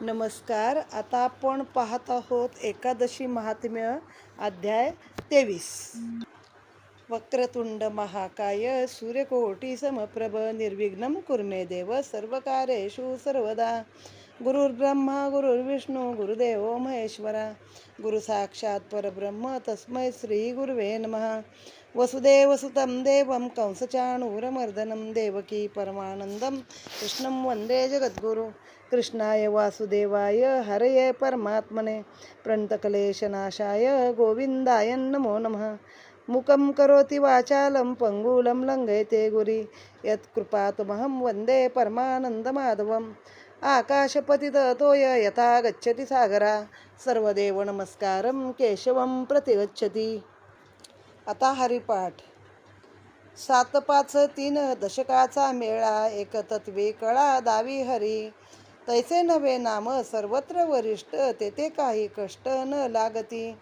नमस्कार. आता आपण पाहत आहोत एकादशी महात्म्य अध्याय तेवीस. वक्रतुंड महाकाय सूर्यकोटी समप्रभ निर्विघ्नं कुर्मे देव सर्वकार्येषु सर्वदा. गुरुर्ब्रह्मा गुरुर्विष्णू गुरुदेवो महेश्वरा. गुरुसाक्षात् परब्रह्म तस्मै श्रीगुरुवे नमः. वसुदेवसुतं देवं कंसचाणूरमर्दनं देवकी परमानन्दं कृष्णं वन्दे जगद्गुरु. कृष्णाय वासुदेवाय हरये परमात्मने प्रणतकलेशनाशाय गोविन्दाय नमो नमः। मुखं करोति वाचालं पङ्गुलं लङ्घयते गुरि। यत्कृपातमहं वन्दे परमानन्दमाधवम्। आकाशपतिततोय यथा गच्छति सागरा। सर्वदेव नमस्कारं केशवं प्रतिगच्छति। आता हरिपाठ। सात पाच तीन दशकाचा मेळा एकतत्वे कळा दावी हरी। तैसे नव्हे नाम सर्वत्र वरिष्ठ तेथे काही कष्ट न लागती.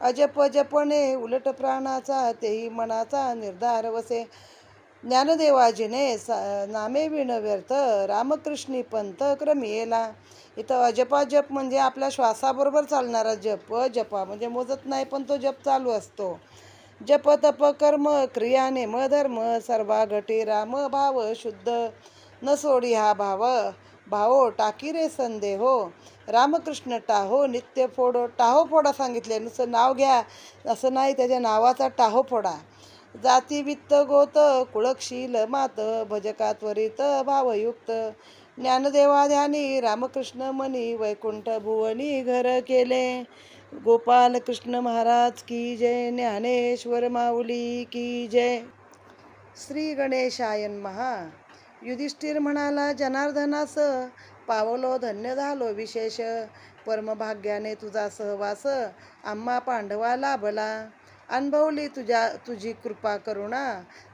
अजप जपणे उलट प्राणाचा तेही मनाचा निर्धार वसे. ज्ञानदेवाजीने सा नामे विण व्यर्थ रामकृष्णी पंथ क्रमियेला. इथं अजपा जप म्हणजे आपल्या श्वासाबरोबर चालणारा जप. जपा म्हणजे मोजत नाही पण तो जप चालू असतो. जप तप कर्म क्रिया नेम धर्म सर्वा घटे राम भाव शुद्ध. न सोडी हा भाव. भाओ टाकी रे संदेहो रामकृष्ण टाहो नित्य फोडो. टाहो फोडा सांगितले. नुसतं नाव घ्या. असं नाही त्याच्या नावाचा टाहो फोडा. जाती वित्त गोत कुळकशील मात भजका त्वरित भावयुक्त. ज्ञानदेवा ध्यानी रामकृष्ण मनी वैकुंठ भुवनी घर केले. गोपाल कृष्ण महाराज की जय. ज्ञानेश्वर माऊली की जय. श्री गणेशायन महा. युधिष्ठिर म्हणाला जनार्दनास पावलो धन्य झालो विशेष. परमभाग्याने तुझा सहवास आम्हा पांडवा लाभला. अनुभवली तुझ्या तुझी कृपा करुणा.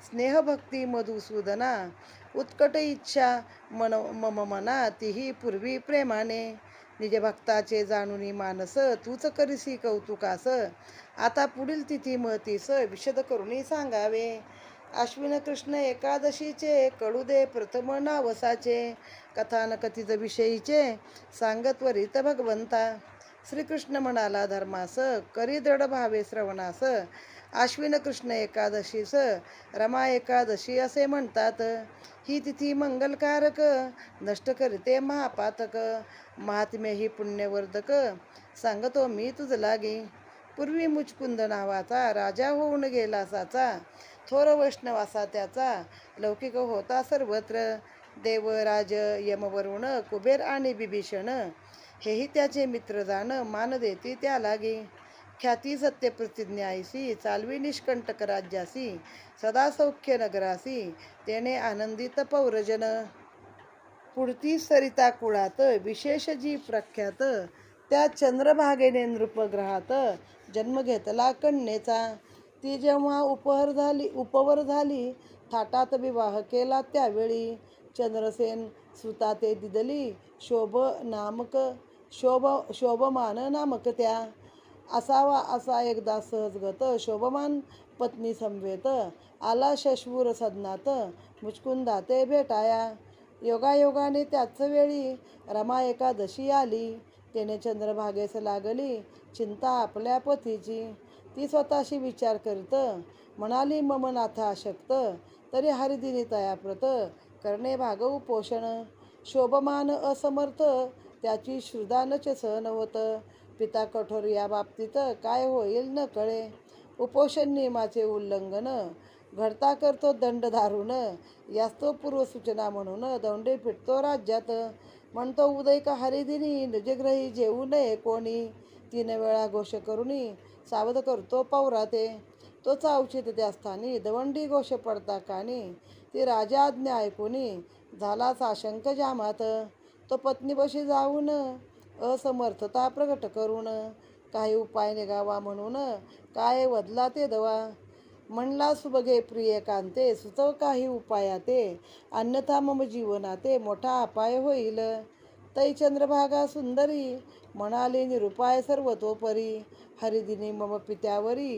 स्नेहभक्ती मधुसूदना. उत्कट इच्छा मन मम मना तीही पूर्वी प्रेमाने. निज भक्ताचे जाणूनी मानस तूच करीसी कौतुकास. आता पुढील तिथी महतीस विशद करुणी सांगावे. अश्विन कृष्ण एकादशीचे कडू प्रथम नावसाचे कथानकथित विषयीचे सांगत वरित भगवंता. श्रीकृष्ण म्हणाला धर्मास करी दृढ भावे श्रवणास. आश्विन कृष्ण एकादशीस रमा एकादशी असे म्हणतात. ही तिथी मंगलकारक नष्ट करते महापातक. महात्म्य ही पुण्यवर्धक सांगतो मी तुझ लागे. पूर्वी मुचकुंद नावाचा राजा होऊन गेला साचा थोर वैष्णवासा त्याचा. लौकिक होता सर्वत्र. देवराज यमवरुण कुबेर आणि बिभीषण. हेही त्याचे मित्र जाण मान देती त्या लागी. ख्याती सत्यप्रतिज्ञायसी चालवी निष्कंटक राज्यासी सदा सौख्य नगरासी तेने आनंदित पौरजन. पुढती सरिता कुळात विशेष जी प्रख्यात. त्या चंद्रभागेने नृपग्रहात जन्म घेतला कन्येचा. ती जेव्हा उपहर झाली उपवर झाली थाटात विवाह केला त्यावेळी. चंद्रसेन सुताते दिदली शोभ नामक शोभ शोभमान नामक त्या. असावा असा एकदा सहजगत शोभमान पत्नी समवेत आला शशवूर सदनात मुचकुंदा ते भेटाया. योगायोगाने त्याच वेळी रमा एकादशी आली. त्याने चंद्रभागेस लागली चिंता आपल्या पतीची. ती स्वतःशी विचार करीत म्हणाली मम नाथ आशक्त तरी हरिदिनी तयाप्रत करणे भागवू पोषण शोभमान असमर्थ त्याची श्रुदानच होतं पिता कठोर या बाबतीत काय होईल न कळे उपोषण नियमाचे उल्लंघन घडता करतो दंड धारून यास्तो पूर्वसूचना म्हणून दौंडे फिटतो राज्यात म्हणतो उदय का हरिदिनी निजग्रही जेवू नये कोणी तीन वेळा घोष करुनी सावध करतो पौराते. तो चावचित ते असतानी दवंडी घोष पडता कानी. ती राजा आज्ञा ऐकूनी झाला साशंक जामात. तो पत्नीपाशी जाऊन असमर्थता प्रकट करून काही उपाय निघावा म्हणून काय वदला ते दवा? म्हणला सुबगे प्रिय कांते सुचव काही उपायाते. अन्यथा मम जीवनाते मोठा अपाय होईल. तै चंद्रभागा सुंदरी म्हणाली निरुपाय सर्वतोपरी. हरिदिनी मम पित्यावरी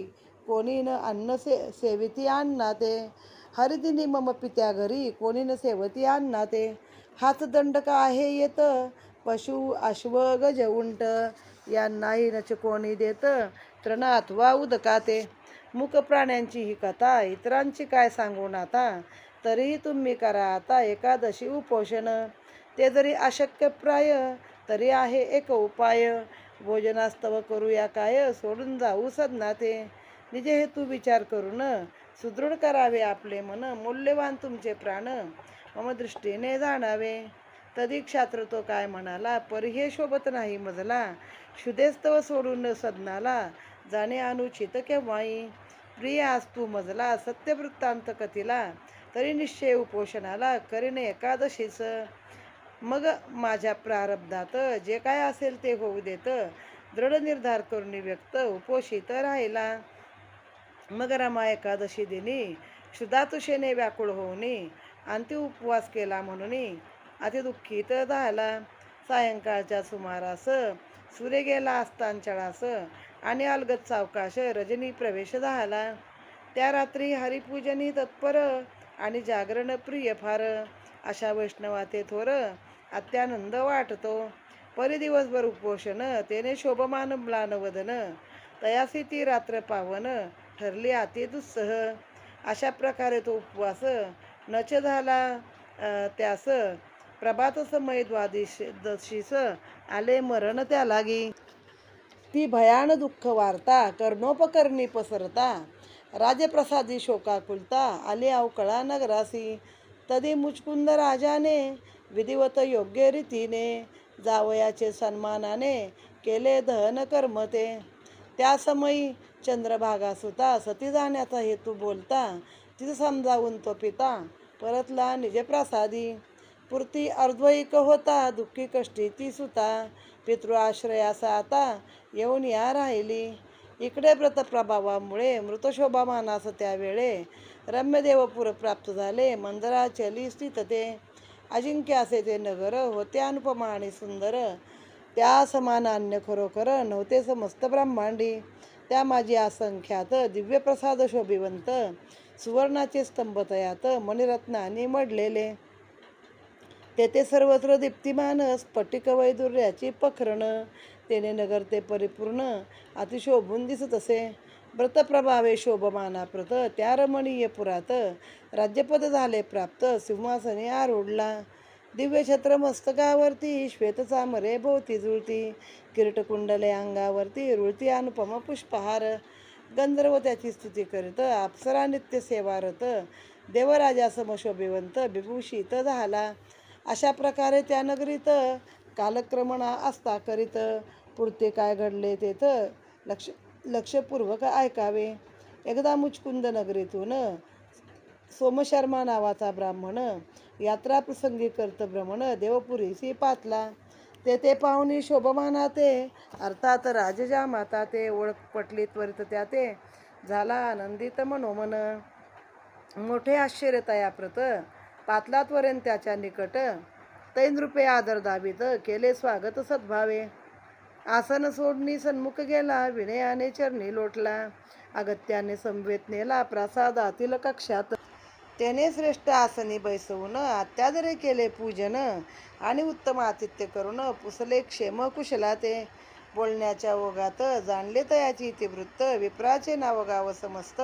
कोणी न अन्न से सेविती आणना ते हरिदिनी मम पित्या घरी कोणी न सेवती आणना ते हातदंड का आहे येत? पशु अश्व गज उंट यांनाही नच कोणी देत? तृणात वा उदकाते. मुक प्राण्यांची ही कथा इतरांची काय सांगून आता तरीही तुम्ही करा आता एकादशी उपोषण. ते जरी अशक्य प्राय तरी आहे एक उपाय. भोजनास्तव करूया काय सोडून जाऊ सदना ते निजे हेतू विचार करून सुदृढ करावे आपले मन मूल्यवान तुमचे प्राण. मम दृष्टीने जाणावे. तदी क्षात्र तो काय म्हणाला परिहे शोभत नाही मजला. शुदेस्तव सोडून सदनाला जाणे अनुचित केव्हाही प्रिय आज तू मजला सत्यवृत्तांत कथीला. तरी निश्चय उपोषणाला करीने एकादशीचं मग माझ्या प्रारब्धात जे काय असेल ते होऊ देतं. दृढ निर्धार करून व्यक्त उपोषित राहिला. मग रमा एकादशी दिनी क्षुधातुषेने व्याकुळ होऊनी अंती उपवास केला म्हणून अतिदुःखित झाला. सायंकाळच्या सुमारास सूर्य गेला असतांचळास आणि अलगत सावकाश रजनी प्रवेश झाला. त्या रात्री हरिपूजनी तत्पर आणि जागरण प्रिय फार अशा वैष्णवाते थोर अत्यानंद वाटतो. परिदिवसभर उपोषण तेने शोभमान म्लान वदन तयासी ती रात्र पावन ठरली अति दुस्सह. अशा प्रकारे तो उपवास नच झाला त्यास. प्रभात समय द्वादिश दशीस आले मरण त्या लागी ती भयान दुःख वार्ता कर्णोपकरणी पसरता. राजप्रसादी शोकाकुलता आले अवकळा नगरासी. तदी मुचकुंद राजाने विधिवत योग्य रीतीने जावयाचे सन्मानाने केले दहन कर्म ते. त्यासमयी चंद्रभागा सुता सती जाण्याचा हेतू बोलता तिथं समजावून तो पिता परतला निजप्रसादी. पुरती अर्ध्वैक होता दुःखी कष्टी ती सुता पितृआश्रयासा आता येऊन या राहिली. इकडे व्रतप्रभावामुळे मृतशोभामानास त्यावेळे रम्यदेवपुर प्राप्त झाले. मंदिराचली स्थित ते अजिंक्य असे ते नगर होते अनुपमा आणि सुंदर. त्या समान अन्य खरोखर नव्हते समस्त ब्रह्मांडी. त्या माझी असंख्यात दिव्यप्रसाद शोभिवंत सुवर्णाचे स्तंभ तयात मणिरत्नाने मडलेले. तेथे सर्वत्र दीप्तिमान स्फटिक वैदुर्याची पखरणं तेने नगर ते परिपूर्ण अतिशोभून दिसत असे. व्रतप्रभावे शोभमाना प्रत त्या रमणीय पुरात राज्यपद झाले प्राप्त सिंहासने आरोडला दिव्य छत्र मस्तकावरती श्वेतचामरे भोवती जुळती किरीटकुंडले अंगावरती रुळती अनुपम पुष्पहार. गंधर्व त्याची स्तुती करीत अप्सरा नित्य सेवारत देवराजा समशोभिवंत विभूषित झाला. अशा प्रकारे त्या नगरीत कालक्रमणा असता करीत पुरते काय घडले तेथ लक्ष लक्षपूर्वक ऐकावे. एकदा मुचकुंद नगरीतून सोमशर्मा नावाचा ब्राह्मण यात्रा प्रसंगी करत भ्रमण देवपुरीसी पातला तेथे पाहुणी शोभमाना ते अर्थात राजजा माता ते ओळख पटली त्वरित त्या ते झाला आनंदित मनोमन. मोठे आश्चर्य तयाप्रत पातला त्वरेन त्याच्या निकट तैन रूपे आदर दाबीत केले स्वागत सद्भावे. आसन सोडणी सन्मुख गेला विनयाने चरणी लोटला. अगत्याने समवेत नेला प्रासादातील कक्षात. त्याने श्रेष्ठ आसनी बैसवून अत्यादरे केले पूजन आणि उत्तम आतिथ्य करून पुसले क्षेम कुशला ते बोलण्याच्या ओघात जाणले तयाची इतिवृत्त विप्राचे नाव गाव समस्त.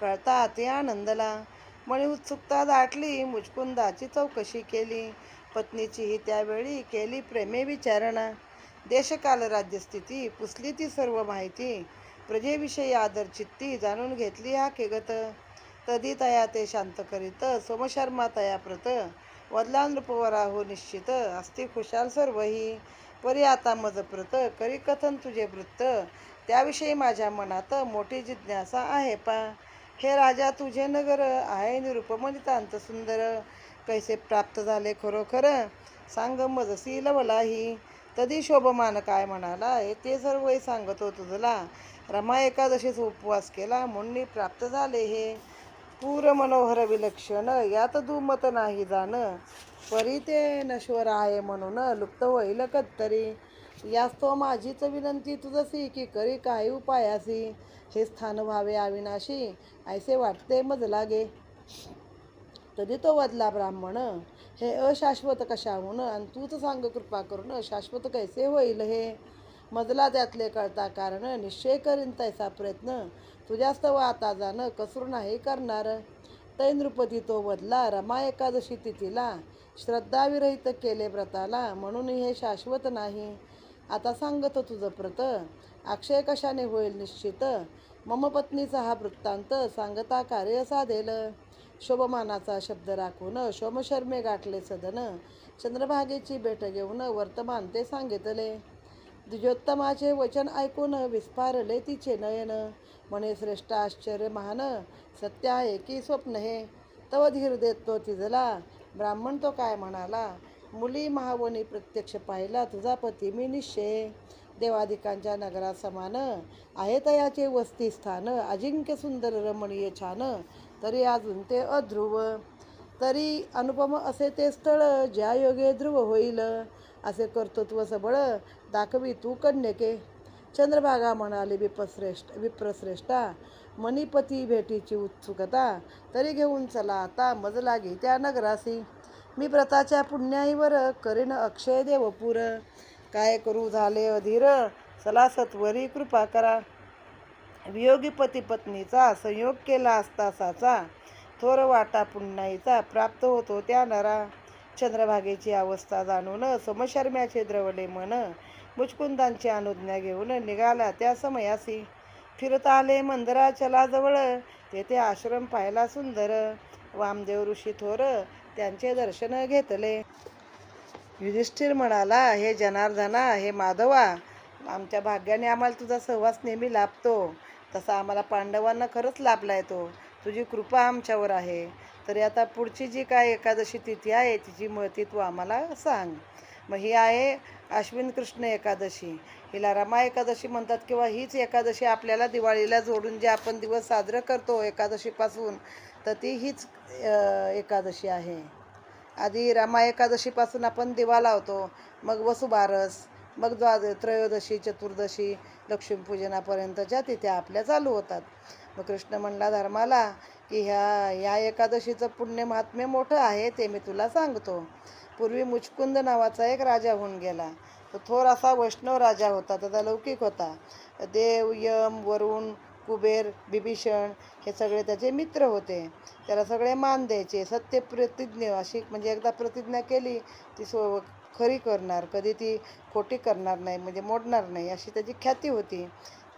कळता अति आनंदला. मणी उत्सुकता दाटली मुचकुंदाची चौकशी केली. पत्नीचीही त्यावेळी केली प्रेमे विचारणा. देशकाल राज्यस्थिती पुसली ती सर्व माहिती. प्रजेविषयी आदर चित्ती जाणून घेतली हा केगत तदी तया ते शांत करीत सोमशर्मा तया प्रत. वदला नृपवरा हो निश्चित अस्ति खुशाल सर्वही. परी आता मज प्रत करी कथन तुझे वृत्त. त्याविषयी माझ्या मनात मोठी जिज्ञासा आहे पा. हे राजा तुझे नगर आहे निरुपमनितांत सुंदर. कैसे प्राप्त झाले खरोखर? सांग मजसी लवलाही. तदी शोभमान काय म्हणाला हे ते सर्वही सांगतो तुझला रमा एकादशीस उपवास केला म्हणून प्राप्त झाले हे. पूर मनोहर विलक्षण यात दुमत नाही जाण. परी ते नश्वर आहे म्हणून लुप्त होईल कत्तरी तो माझीच विनंती तुझसी की करी काही उपायासी. हे स्थान व्हावे अविनाशी ऐसे वाटते मज लागे तरी तो वदला ब्राह्मण हे अशाश्वत कशाहून? आणि तूच सांग कृपा करून शाश्वत कैसे होईल हे? मजला त्यातले कळता कारण निश्चय करीन तैसा प्रयत्न. तुझ्यास्त आता जाणं कसरू नाही करणार. तै नृपती तो बदला रमा एकादशी तिथीला. श्रद्धाविरहित केले व्रताला म्हणून हे शाश्वत नाही. आता सांगतो तुझं प्रत. अक्षय कशाने होईल निश्चित? मम पत्नीचा हा वृत्तांत सांगता कार्य साधेल. शोभमानाचा शब्द राखून शोमशर्मे गाठले सदन. चंद्रभागेची भेट घेऊन वर्तमान ते सांगितले. द्विजोत्तमाचे वचन ऐकून विस्फारले तिचे नयन. म्हणे श्रेष्ठ आश्चर्य महान सत्य आहे की स्वप्न हे? तव धीर देत तो तिजला. ब्राह्मण तो काय म्हणाला? मुली महावनी प्रत्यक्ष पाहिला तुझा पती मी निश्चय देवाधिकांच्या नगरात समान आहे तयाचे वस्ती स्थान. अजिंक्य सुंदर रमणीय छान. तरी अजून ते अध्रुव. तरी अनुपम असे ते स्थळ ज्या योगे ध्रुव होईल असे कर्तृत्व सबळ दाखवी तू कन्यके. चंद्रभागा म्हणाली विप्रश्रेष्ठ विप्रश्रेष्ठा मणिपती भेटीची उत्सुकता तरी घेऊन चला आता मज लागी त्या नगरासी. मी व्रताच्या पुण्याईवर करीन अक्षय देवपूर. काय करू झाले अधीर? चला सत्वरी कृपा करा. वियोगी पती पत्नीचा संयोग केला असता साचा थोर वाटा पुण्याईचा प्राप्त होतो त्या नरा चंद्रभागेची अवस्था जाणून समशर्म्याचे द्रवले मन मुचकुंदांची अनुज्ञा घेऊन निघाला. त्या समयासी फिरत आले मंदिराचलाजवळ तेथे आश्रम पाहिला सुंदर. वामदेव ऋषी थोर त्यांचे दर्शन घेतले. युधिष्ठिर म्हणाला हे जनार्दना हे माधवा आमच्या भाग्याने आम्हाला तुझा सहवास नेहमी लाभतो. तसा आम्हाला पांडवांना खरंच लाभला आहे तो. तुझी कृपा आमच्यावर आहे. तरी आता पुढची जी काय एकादशी तिथी आहे तिची महती तू आम्हाला सांग. मग ही आहे अश्विन कृष्ण एकादशी. हिला रमा एकादशी म्हणतात किंवा हीच एकादशी आपल्याला दिवाळीला जोडून जे आपण दिवस साजरं करतो एकादशीपासून तर ती हीच एकादशी आहे. आधी रमा एकादशीपासून आपण दिवा लावतो मग वसुबारस मग द्वाद त्रयोदशी चतुर्दशी लक्ष्मीपूजनापर्यंतच्या तिथे आपल्या चालू होतात. मग कृष्ण म्हणला धर्माला की ह्या ह्या एकादशीचं पुण्य महात्म्य मोठं आहे ते मी तुला सांगतो. पूर्वी मुचकुंद नावाचा एक राजा होऊन गेला. तो थोर असा वैष्णव राजा होता त्याचा लौकिक होता. देव यम वरुण कुबेर बिभीषण हे सगळे त्याचे मित्र होते. त्याला सगळे मान द्यायचे. सत्य प्रतिज्ञ अशी म्हणजे एकदा प्रतिज्ञा केली ती सो खरी करणार कधी ती खोटी करणार नाही म्हणजे मोडणार नाही अशी त्याची ख्याती होती.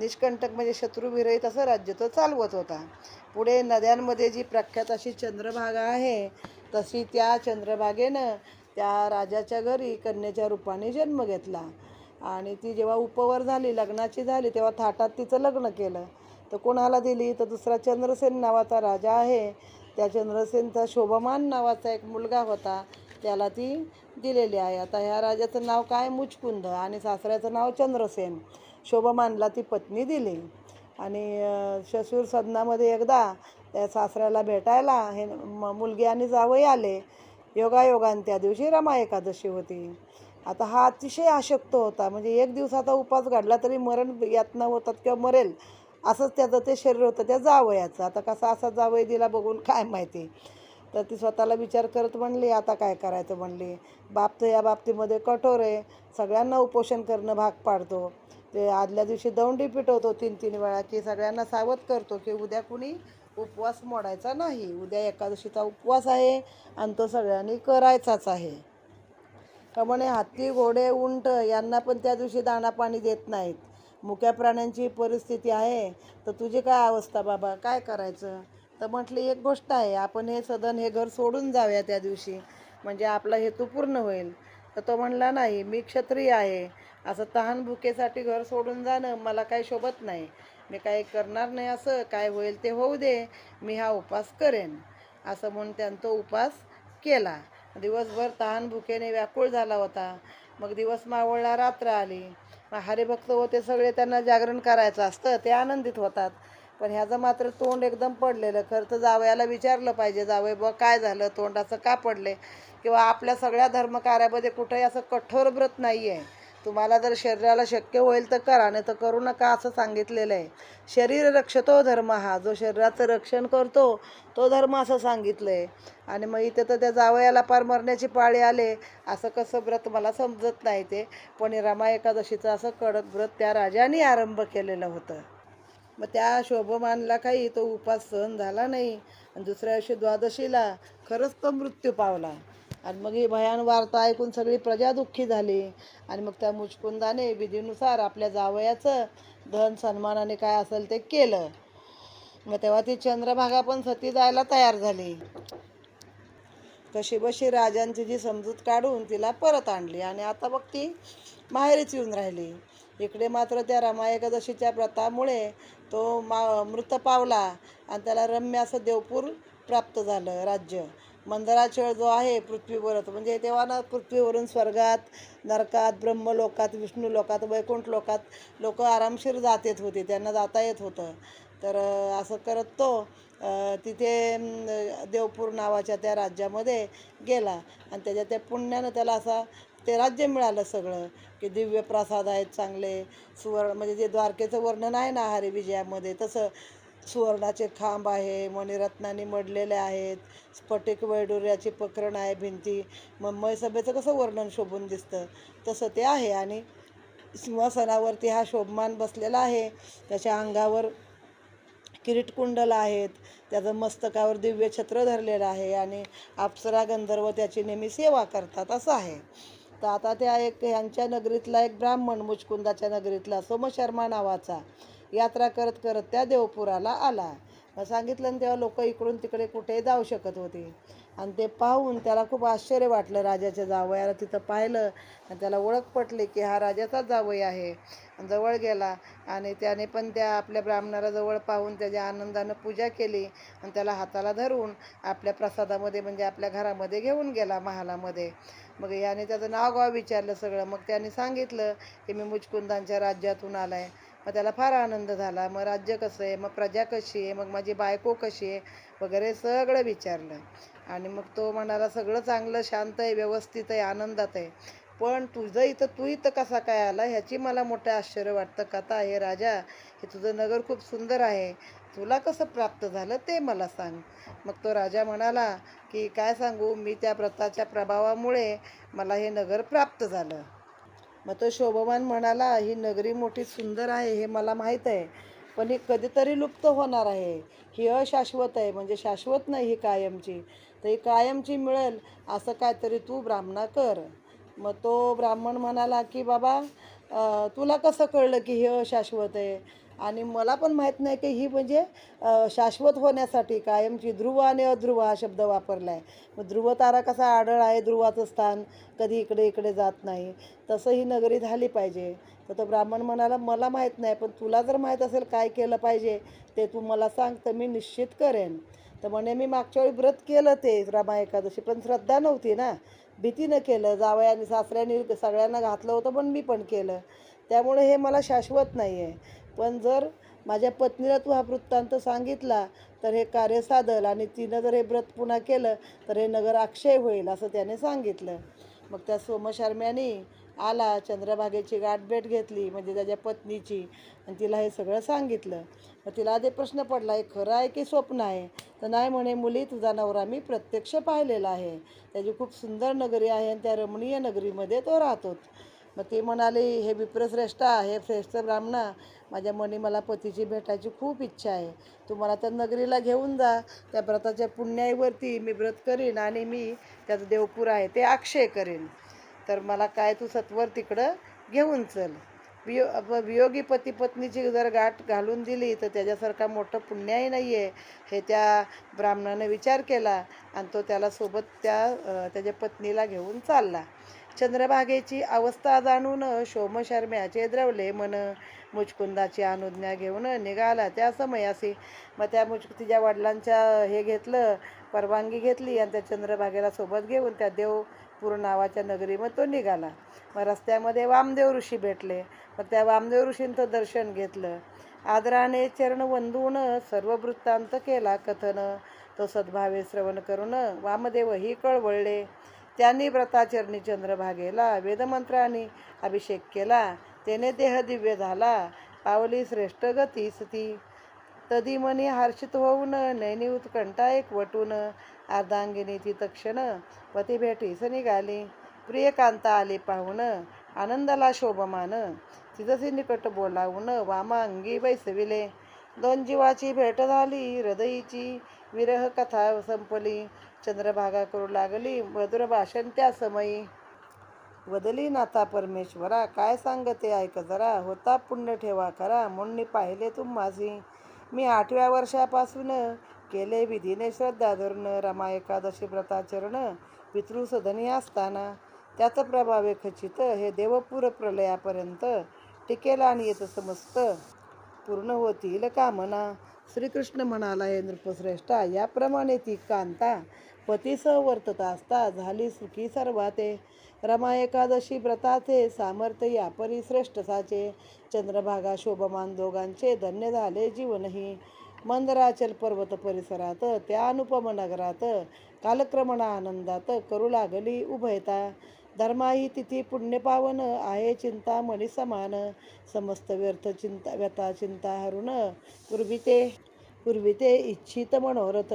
निष्कंटक म्हणजे शत्रुविरहित असं राज्य तो चालवत होता. पुढे नद्यांमध्ये जी प्रख्यात अशी चंद्रभागा आहे तशी त्या चंद्रभागेनं त्या राजाच्या घरी कन्याच्या रूपाने जन्म घेतला. आणि ती जेव्हा उपवर झाली लग्नाची झाली तेव्हा थाटात तिचं लग्न केलं. तर कोणाला दिली? तर दुसरा चंद्रसेन नावाचा राजा आहे. त्या चंद्रसेनचा शोभमान नावाचा एक मुलगा होता. त्याला ती दिलेली आहे. आता ह्या राजाचं नाव काय? मुचकुंद आणि सासऱ्याचं नाव चंद्रसेन. शोभमानला ती पत्नी दिली. आणि अं, शसूर सदनामध्ये एकदा त्या सासऱ्याला भेटायला हे म- मुलगी आणि जावई आले. योगायोगाने त्या दिवशी रमा एकादशी होती. आता हा अतिशय आशक्त होता. म्हणजे एक दिवसाचा उपास घडला तरी मरण यातना होतात किंवा मरेल असंच त्याचं ते शरीर होतं त्या जावयाचं. आता कसा असा जावई दिला बघून काय माहिती. तर ती स्वतःला विचार करत म्हणली आता काय करायचं? म्हणली. बाप तर या बाबतीमध्ये कठोर आहे. सगळ्यांना उपोषण करणं भाग पाडतो. ते आदल्या दिवशी दौंडी पिटवतो तीन तीन वेळा की सगळ्यांना सावध करतो की उद्या कुणी उपवास मोडायचा नाही. उद्या एकादशीचा उपवास आहे आणि तो सगळ्यांनी करायचाच आहे. का म्हणे हत्ती घोडे उंट यांना पण त्या दिवशी दाणा पाणी देत नाहीत. मुक्या प्राण्यांची परिस्थिती आहे. तर तुझी काय अवस्था बाबा? काय करायचं? तर म्हटली एक गोष्ट आहे आपण हे सदन हे घर सोडून जाऊया त्या दिवशी. म्हणजे आपला हेतू पूर्ण होईल. तर तो म्हणला नाही मी क्षत्रिय आहे. असं तहान भुकेसाठी घर सोडून जाणं मला काही शोभत नाही. मी काही करणार नाही असं काय होईल ते होऊ दे. मी हा उपास करेन. असं म्हणून त्यानं तो उपास केला. दिवसभर तहान भुकेने व्याकुळ झाला होता. मग दिवस मावळला रात्र आली. मग हरिभक्त होते सगळे त्यांना जागरण करायचं असतं ते आनंदित होतात. पण ह्याचं मात्र तोंड एकदम पडलेलं. खरं तर जावयाला विचारलं पाहिजे जावय बा काय झालं? तोंडाचं का पडले किंवा आपल्या सगळ्या धर्मकार्यामध्ये कुठंही असं कठोर व्रत नाही आहे तुम्हाला जर शरीराला शक्य होईल तर करा नाही तर करू नका असं सांगितलेलं आहे. शरीर रक्षतो धर्म हा. जो शरीराचं रक्षण करतो तो धर्म असं सांगितलं आहे आणि मग इथे तर त्या जावयाला पार मरण्याची पाळी आले. असं कसं व्रत मला समजत नाही ते. पण रमा एकादशीचं असं कडक व्रत त्या राजाने आरंभ केलेलं होतं. मग त्या शोभमानला काही तो उपास सहन झाला नाही. आणि दुसऱ्या दिवशी द्वादशीला खरंच तो मृत्यू पावला. आणि मग ही भयान वार्ता ऐकून सगळी प्रजा दुःखी झाली. आणि मग त्या मुचकुंदाने विधीनुसार आपल्या जावयाचं धन सन्मानाने काय असेल ते केलं. मग तेव्हा ती चंद्रभागा पण सती जायला तयार झाली. कशीबशी राजांची जी समजूत काढून तिला परत आणली. आणि आता बघ ती माहेरीच येऊन राहिली. इकडे मात्र त्या रमा एकादशीच्या व्रतामुळे तो मा मृत पावला आणि त्याला रम्य असं देवपूर प्राप्त झालं राज्य. मंदराचेळ जो आहे पृथ्वीवरच. म्हणजे तेव्हा ना पृथ्वीवरून स्वर्गात नरकात ब्रह्मलोकात विष्णू लोकात वैकुंठ लोकात लोक आरामशीर जात येत होते. त्यांना जाता येत होतं. तर असं करत तो तिथे देवपूर नावाच्या त्या राज्यामध्ये गेला. आणि त्याच्या त्या पुण्यानं त्याला असा ते राज्य मिळालं सगळं की दिव्य प्रसाद आहेत चांगले सुवर्ण म्हणजे जे द्वारकेचं वर्णन आहे ना हरी विजयामध्ये तसं सुवर्णाचे खांब आहे मणिरत्नांनी मडलेले आहेत स्फटिक वैडुर्याची प्रकरण आहे भिंती मुंबई सभेचं कसं वर्णन शोभून दिसतं? तसं ते आहे आणि सिंहासनावरती हा शोभमान बसलेला आहे. त्याच्या अंगावर किरीटकुंडल आहेत त्याचं मस्तकावर दिव्य छत्र धरलेलं आहे आणि अप्सरा गंधर्व त्याची नेहमी सेवा करतात असं आहे. तर आता त्या एक ह्यांच्या नगरीतला एक ब्राह्मण मुचकुंदाच्या नगरीतला सोमशर्मा नावाचा यात्रा करत करत त्या देवपुराला आला. मग सांगितलं तेव्हा लोक इकडून तिकडे कुठे जाऊ शकत होती. आणि ते पाहून त्याला खूप आश्चर्य वाटलं राजाच्या जावयाला तिथं पाहिलं. आणि त्याला ओळख पटली की हा राजाचाच जावई आहे. जवळ गेला आणि त्याने पण त्या आपल्या ब्राह्मणाला जवळ पाहून त्याच्या आनंदानं पूजा केली आणि त्याला हाताला धरून आपल्या प्रसादामध्ये म्हणजे आपल्या घरामध्ये घेऊन गेला महालामध्ये. मग याने त्याचं नाव गाव विचारलं सगळं. मग त्याने सांगितलं की मी मुचकुंदांच्या राज्यातून आला आहे मग त्याला फार आनंद झाला. मग राज्य कसं आहे? मग प्रजा कशी आहे? मग माझी बायको कशी आहे? वगैरे सगळं विचारलं. आणि मग तो म्हणाला सगळं चांगलं शांत आहे व्यवस्थित आहे आनंदात आहे. पण तुझं इथं तू इथं कसा काय आला? ह्याची मला मोठं आश्चर्य वाटतं. कथा आहे राजा. हे तुझं नगर खूप सुंदर आहे. तुला कसं प्राप्त झालं ते मला सांग. मग तो राजा म्हणाला की काय सांगू? मी त्या व्रताच्या प्रभावामुळे मला हे नगर प्राप्त झालं. मग तो शोभवान म्हणाला ही नगरी मोठी सुंदर आहे हे मला माहीत आहे. पण ही कधीतरी लुप्त होणार आहे. ही अशाश्वत आहे. म्हणजे शाश्वत नाही ही कायमची. तर ही कायमची मिळेल असं काहीतरी तू ब्राह्मणा कर. मग तो ब्राह्मण म्हणाला की बाबा तुला कसं कळलं की हे अशाश्वत आहे? आणि मला पण माहीत नाही की ही म्हणजे शाश्वत होण्यासाठी कायमची ध्रुव आणि अध्रुव हा शब्द वापरला आहे मग ध्रुव तारा कसा आढळ आहे? ध्रुवाचं स्थान कधी इकडे इकडे जात नाही. तसं ही नगरी झाली पाहिजे. तर तो ब्राह्मण म्हणाला मला माहीत नाही पण तुला जर माहीत असेल काय केलं पाहिजे ते तू मला सांग तर मी निश्चित करेन. तर म्हणे मी मागच्या वेळी व्रत केलं ते रमा एकादशी पण श्रद्धा नव्हती ना. भीतीनं केलं. जावयाने सासऱ्याने सगळ्यांना घातलं होतं पण मी पण केलं. त्यामुळे हे मला शाश्वत नाही आहे पण जर माझ्या पत्नीला तू हा वृत्तांत सांगितला तर हे कार्य साधल आणि तिनं जर हे व्रत पुन्हा केलं तर हे नगर अक्षय होईल असं त्याने सांगितलं. मग त्या सोमशर्म्यानी आला चंद्रभागेची गाठभेट घेतली म्हणजे त्याच्या पत्नीची. आणि तिला हे सगळं सांगितलं. मग तिला आधी प्रश्न पडला हे खरं आहे की स्वप्न आहे? तर नाही म्हणे मुली तुझा नवरा मी प्रत्यक्ष पाहिलेला आहे. त्याची खूप सुंदर नगरी आहे आणि त्या रमणीय नगरीमध्ये तो राहतो. मग ते म्हणाली हे विप्रश्रेष्ठा हे श्रेष्ठ ब्राह्मणा. माझ्या मनी मला पतीची भेटायची खूप इच्छा आहे. तू मला त्या नगरीला घेऊन जा. त्या व्रताच्या पुण्याईवरती मी व्रत करीन आणि मी त्याचं देवपूर आहे ते अक्षय करेन. तर मला काय तू सत्वर तिकडं घेऊन चल. वियो वियोगी पती पत्नीची जर गाठ घालून दिली तर त्याच्यासारखा मोठं पुण्याही नाही आहे हे त्या ब्राह्मणानं विचार केला आणि तो त्याला सोबत त्या त्याच्या पत्नीला घेऊन चालला. चंद्रभागेची अवस्था जाणून शोमशर्म्याचे द्रवले मन मुचकुंदाची अनुज्ञा घेऊन निघाला. त्या समयासी मग त्या मुच तिच्या वडिलांच्या हे घेतलं परवानगी घेतली आणि त्या चंद्रभागेला सोबत घेऊन त्या देव नागपूर नावाच्या नगरी मग तो निघाला. मग रस्त्यामध्ये वामदेव ऋषी भेटले. मग त्या वामदेव ऋषींचं दर्शन घेतलं. आदराने चरण वंदून सर्व वृत्तांत केला कथन. तो सद्भावे श्रवण करून वामदेव ही कळवळले. त्यांनी व्रताचरणी चंद्रभागेला वेदमंत्राने अभिषेक केला. त्याने देह दिव्य झाला. पावली श्रेष्ठ गतीस ती. तदी मनी हर्षित होऊन नैनी उत्कंठा एक वटून. अर्धांगिनी ती तक्षण पती भेटीस निघाली. प्रियकांता आली पाहून आनंदाला शोभमान. तिथसी निकट बोलावून वामांगी बैसविले. दोन जीवाची भेट झाली. हृदयीची विरह कथा संपली. चंद्रभागा करू लागली. मधुर भाषण त्या समयी. वदली नाथा परमेश्वरा काय सांगते? ऐक जरा. होता पुण्य ठेवा करा. म्हणून पाहिले तुम्हासी मी आठव्या वर्षापासून केले विधीने श्रद्धा धरून रमा एकादशी व्रताचरण पितृसदनी असताना त्याचं प्रभावे खचित हे देवपूर प्रलयापर्यंत टिकेल आणि येत समस्त पूर्ण होतील कामना. श्रीकृष्ण म्हणाला हे नृपश्रेष्ठा याप्रमाणे ती कांता पतीसह वर्तता असता झाली सुखी सर्वाते. रमा एकादशी व्रताचे सामर्थ्य या श्रेष्ठ साचे चंद्रभागा शोभमान दोघांचे धन्य झाले जीवनही. मंदराचल पर्वत परिसरात त्या अनुपम नगरात कालक्रमणा आनंदात करू लागली उभयता. धर्माही तिथी पुण्यपावन आहे चिंता मणी समान. समस्त व्यर्थ चिंता व्यथा चिंता हरुण पूर्वी ते पूर्वी ते इच्छित मनोरथ.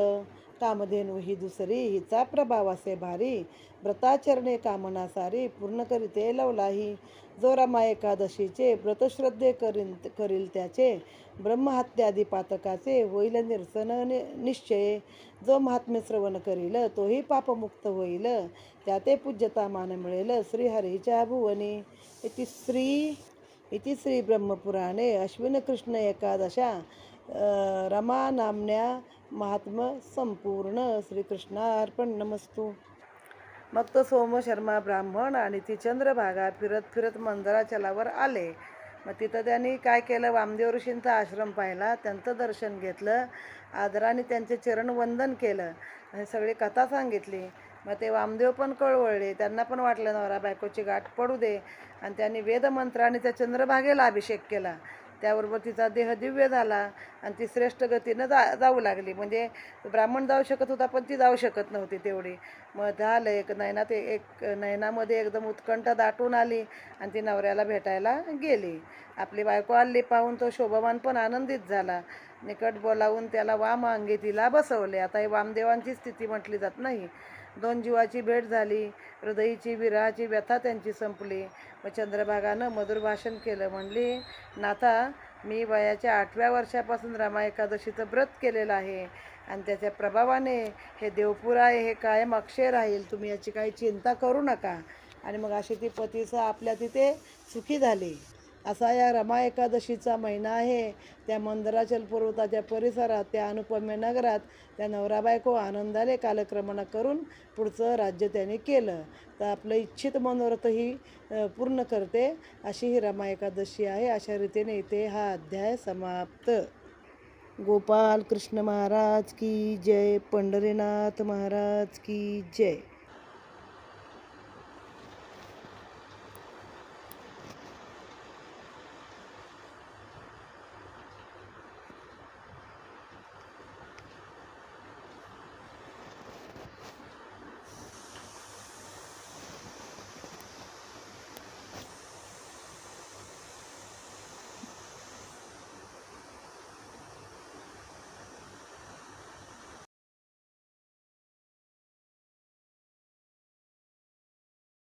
कामधेनू ही दुसरी हिचा प्रभाव असे भारी. व्रताचरणे कामना सारी पूर्ण करीते लवलाही. जो रमा एकादशीचे व्रतश्रद्धे करीन करील त्याचे. ब्रह्महत्यादी पातकाचे होईल निरसन निश्चये निश्चय. जो महात्म्य श्रवण करील तोही पापमुक्त होईल. त्याते पूज्यता मान मिळेल श्रीहरीच्या भुवनी. इति श्री इति श्री ब्रह्मपुराणे अश्विन कृष्ण एकादशा रमा नामन्या महात्म संपूर्ण श्रीकृष्णार्पण नमस्तू मग तो सोमशर्मा ब्राह्मण आणि ती चंद्रभागा फिरत फिरत मंदराचलावर आले. मग तिथं त्यांनी काय केलं? वामदेव ऋषींचा आश्रम पाहिला. त्यांचं दर्शन घेतलं. आदराने त्यांचे चरण वंदन केलं. आणि सगळी कथा सांगितली. मग ते वामदेव पण कळवळले. त्यांना पण वाटलं नवरा बायकोची गाठ पडू दे. आणि त्यांनी वेदमंत्राने त्या चंद्रभागेला अभिषेक केला. त्याबरोबर तिचा देह दिव्य झाला आणि ती श्रेष्ठ गतीनं जा जाऊ लागली. म्हणजे ब्राह्मण जाऊ शकत होता पण ती जाऊ शकत नव्हती तेवढी. मग झालं एक नयनात एक नयनामध्ये एकदम उत्कंठ दाटून आली आणि ती नवऱ्याला भेटायला गेली. आपली बायको आली पाहून तो शोभवान पण आनंदित झाला. निकट बोलावून त्याला वाम अंगी तिला बसवले. आता हे वामदेवांची स्थिती म्हटली जात नाही. दोन जीवाची भेट झाली हृदयीची विराची व्यथा त्यांची संपली. व चंद्रभागानं मधुर भाषण केलं. म्हणली नाथा मी वयाच्या आठव्या वर्षापासून रमा एकादशीचं व्रत केलेलं आहे आणि त्याच्या प्रभावाने हे देवपूर आहे हे कायम अक्षय राहील. तुम्ही याची काही चिंता करू नका. आणि मग अशी ती पतीचं आपल्या तिथे सुखी झाली. असा या रमा एकादशीचा महिना आहे. त्या मंदिराचल पर्वताच्या परिसरात त्या अनुपम्य नगरात त्या नवरा बायको आनंदाने कालक्रमण करून पुढचं राज्य त्याने केलं. तर आपलं इच्छित मनोरथही ही पूर्ण करते. अशी ही रमा एकादशी आहे. अशा रीतीने इथे हा अध्याय समाप्त. गोपाल कृष्ण महाराज की जय. पंढरीनाथ महाराज की जय.